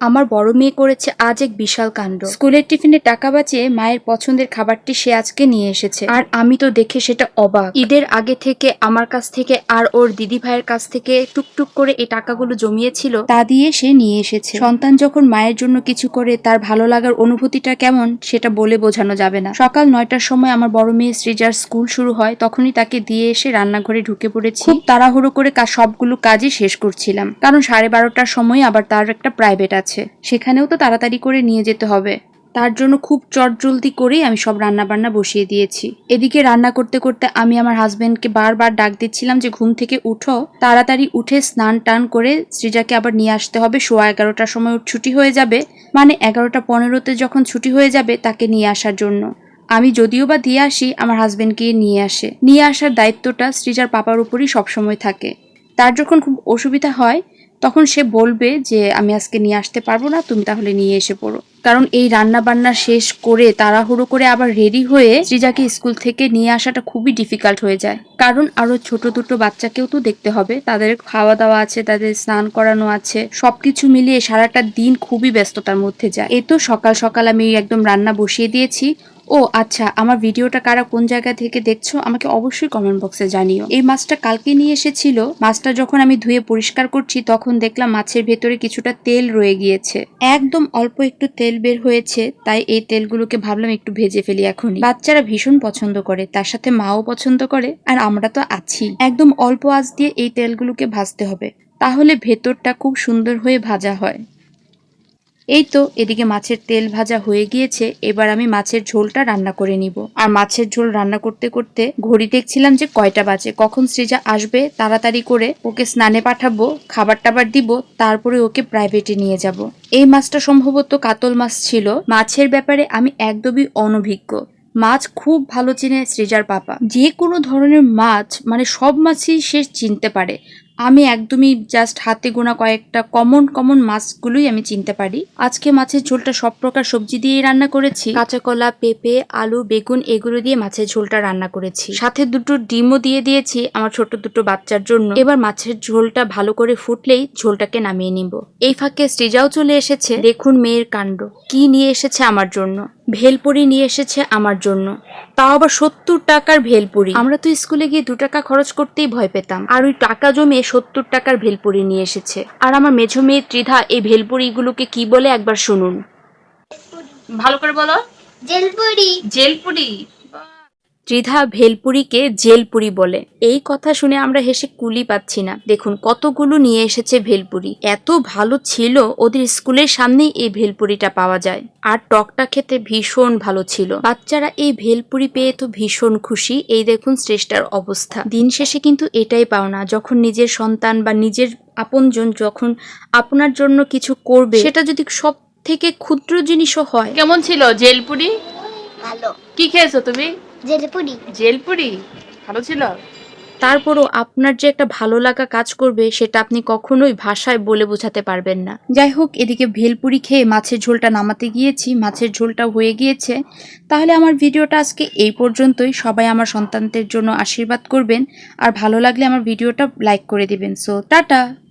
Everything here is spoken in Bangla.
আমার বড় মেয়ে করেছে আজ এক বিশাল কাণ্ড। স্কুলের টিফিনে টাকা বাঁচিয়ে মায়ের পছন্দের খাবারটি সে আজকে নিয়ে এসেছে। আর আমি তো দেখে সেটা অবাক। ঈদের আগে থেকে আমার কাছ থেকে আর ওর দিদি ভাইয়ের কাছ থেকে টুকটুক করে এই টাকাগুলো জমিয়েছিল, তা দিয়ে সে নিয়ে এসেছে। সন্তান যখন মায়ের জন্য কিছু করে তার ভালো লাগার অনুভূতিটা কেমন সেটা বলে বোঝানো যাবে না। সকাল নয়টার সময় আমার বড় মেয়ে সৃজার স্কুল শুরু হয়, তখনই তাকে দিয়ে এসে রান্নাঘরে ঢুকে পড়েছি। খুব তাড়াহুড়ো করে সবগুলো কাজই শেষ করছিলাম। কারণ সাড়ে বারোটার সময় আবার তার একটা প্রাইভেট আছে। সেখানেও তো তাড়াতাড়ি করে নিয়ে যেতে হবে। তার জন্য খুব চটজলদি করেই আমি সব রান্না বান্না বসিয়ে দিয়েছি। এদিকে রান্না করতে করতে আমি আমার হাজবেন্ডকে বারবার ডাক দিচ্ছিলাম যে, ঘুম থেকে উঠো। তাড়াতাড়ি উঠে স্নান টান করে সৃজাকে আবার নিয়ে আসতে হবে। সোয়া এগারোটার সময় ছুটি হয়ে যাবে মানে এগারোটা পনেরোতে যখন ছুটি হয়ে যাবে তাকে নিয়ে আসার জন্য। আমি যদিও বা দিয়ে আসি, আমার হাজবেন্ডকে নিয়ে আসে। নিয়ে আসার দায়িত্বটা সৃজার পাপার উপরই সবসময় থাকে। তার যখন খুব অসুবিধা হয়, তখন সে বলবে যে, আমি আজকে নিয়ে আসতে পারব না, তুমি তাহলে নিয়ে এসে পড়ো। কারণ এই রান্না বান্না শেষ করে, তাড়াহুড়ো করে আবার রেডি হয়ে সৃজাকে স্কুল থেকে নিয়ে আসাটা খুবই ডিফিকাল্ট হয়ে যায়। কারণ আরও ছোট দুটো বাচ্চাকেও তো দেখতে হবে। তাদের খাওয়া দাওয়া আছে, তাদের স্নান করানো আছে। সবকিছু মিলিয়ে সারাটা দিন খুবই ব্যস্ততার মধ্যে যায়। এই তো সকাল সকাল আমি একদম রান্না বসিয়ে দিয়েছি। ও আচ্ছা আমার ভিডিওটা কারা কোন জায়গা থেকে দেখছ আমাকে অবশ্যই কমেন্ট বক্সে জানিও। এই মাছটা কালকে নিয়ে এসেছিল। মাছটা যখন আমি ধুয়ে পরিষ্কার করছি, তখন দেখলাম মাছের ভেতরে কিছুটা তেল রয়ে গিয়েছে। একদম অল্প একটু তেল বের হয়েছে, তাই এই তেলগুলোকে ভাবলাম একটু ভেজে ফেলি এখন বাচ্চারা ভীষণ পছন্দ করে, তার সাথে মাও পছন্দ করে, আর আমরা তো আছি। একদম অল্প আঁচ দিয়ে এই তেলগুলোকে ভাজতে হবে, তাহলে ভেতরটা খুব সুন্দর হয়ে ভাজা হয়। এই তো এদিকে মাছের তেল ভাজা হয়ে গিয়েছে, এবার আমি মাছের ঝোলটা রান্না করে নিব। আর মাছের ঝোল রান্না করতে করতে ঘড়ি দেখছিলাম যে কয়টা বাজে, কখন সৃজা আসবে তাড়াতাড়ি করে ওকে স্নানে পাঠাবো খাবার টাবার দিব, তারপরে ওকে প্রাইভেটে নিয়ে যাব। এই মাছটা সম্ভবত কাতল মাছ ছিল। মাছের ব্যাপারে আমি একদমই অনভিজ্ঞ। মাছ খুব ভালো চিনে সৃজার পাপা। যে কোনো ধরনের মাছ মানে সব মাছই সে চিনতে পারে। আমি একদমই জাস্ট হাতে গোনা কয়েকটা কমন কমন মাছগুলোই আমি চিনতে পারি। আজকে মাছের ঝোলটা সব প্রকার সবজি দিয়ে রান্না করেছি। কাঁচা কলা পেঁপে, আলু, বেগুন, এগুলো দিয়ে মাছের ঝোলটা রান্না করেছি। সাথে দুটো ডিমও দিয়ে দিয়েছি আমার ছোট দুটো বাচ্চার জন্য। এবার মাছের ঝোলটা ভালো করে ফুটলেই ঝোলটাকে নামিয়ে নিব। এই ফাঁকে স্টেজাও চলে এসেছে। দেখুন মেয়ের কাণ্ড। কি নিয়ে এসেছে আমার জন্য? ভেলপুরি নিয়ে এসেছে আমার জন্য। তাও আবার সত্তর টাকার ভেলপুরি। আমরা তো স্কুলে গিয়ে দু টাকা খরচ করতেই ভয় পেতাম। আর ওই টাকা জমিয়ে সত্তর টাকার ভেলপুরি নিয়ে এসেছে। আর আমার মেঝো মেয়ে ত্রিধা এই ভেলপুরিগুলোকে কি বলে একবার শুনুন। ভালো করে বলো। জেলপুরি। জেলপুরি? ত্রিধা ভেলপুরিকে জেলপুরি বলে। এই কথা শুনে আমরা হেসে কুলি পাচ্ছি না। দেখুন কতগুলো নিয়ে এসেছে ভেলপুরি। এত ভালো ছিল ওদের স্কুলের সামনেই এই ভেলপুরিটা পাওয়া যায়। আর টকটা খেতে ভীষণ ভালো ছিল। বাচ্চারা এই ভেলপুরি পেয়ে তো ভীষণ খুশি। এই দেখুন শ্রেষ্ঠার অবস্থা। দিন শেষে কিন্তু এটাই পাওনা যখন নিজের সন্তান বা নিজের আপনজন যখন আপনার জন্য কিছু করবে সেটা যদি সব থেকে ক্ষুদ্র জিনিসও হয়। কেমন ছিল জেলপুরি? ভালো। কি খেয়েছো তুমি? জেলপুরি। জেলপুরি? ভালো ছিল? তারপরও আপনার যে একটা ভালো লাগা কাজ করবে সেটা আপনি কখনোই ভাষায় বলে বোঝাতে পারবেন না। যাই হোক এদিকে ভেলপুরি খেয়ে মাছের ঝোলটা নামাতে গিয়েছি মাছের ঝোলটা হয়ে গিয়েছে। তাহলে আমার ভিডিওটা আজকে এই পর্যন্তই। সবাই আমার সন্তানদের জন্য আশীর্বাদ করবেন আর ভালো লাগলে আমার ভিডিওটা লাইক করে দিবেন। So tata!